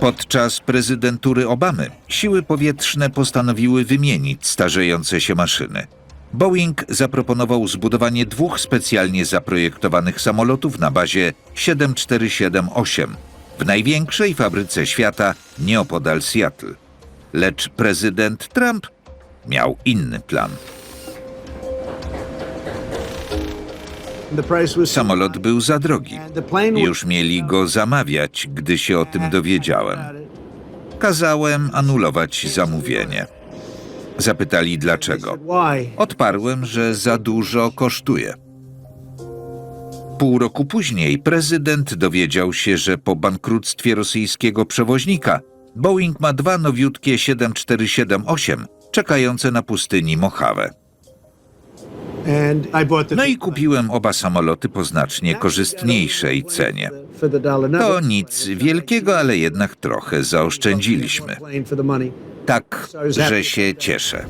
Podczas prezydentury Obamy siły powietrzne postanowiły wymienić starzejące się maszyny. Boeing zaproponował zbudowanie dwóch specjalnie zaprojektowanych samolotów na bazie 7478 w największej fabryce świata nieopodal Seattle. Lecz prezydent Trump miał inny plan. Samolot był za drogi. Już mieli go zamawiać, gdy się o tym dowiedziałem. Kazałem anulować zamówienie. Zapytali dlaczego. Odparłem, że za dużo kosztuje. Pół roku później prezydent dowiedział się, że po bankructwie rosyjskiego przewoźnika Boeing ma dwa nowiutkie 7478 czekające na pustyni Mojave. No i kupiłem oba samoloty po znacznie korzystniejszej cenie. To nic wielkiego, ale jednak trochę zaoszczędziliśmy. Tak, że się cieszę.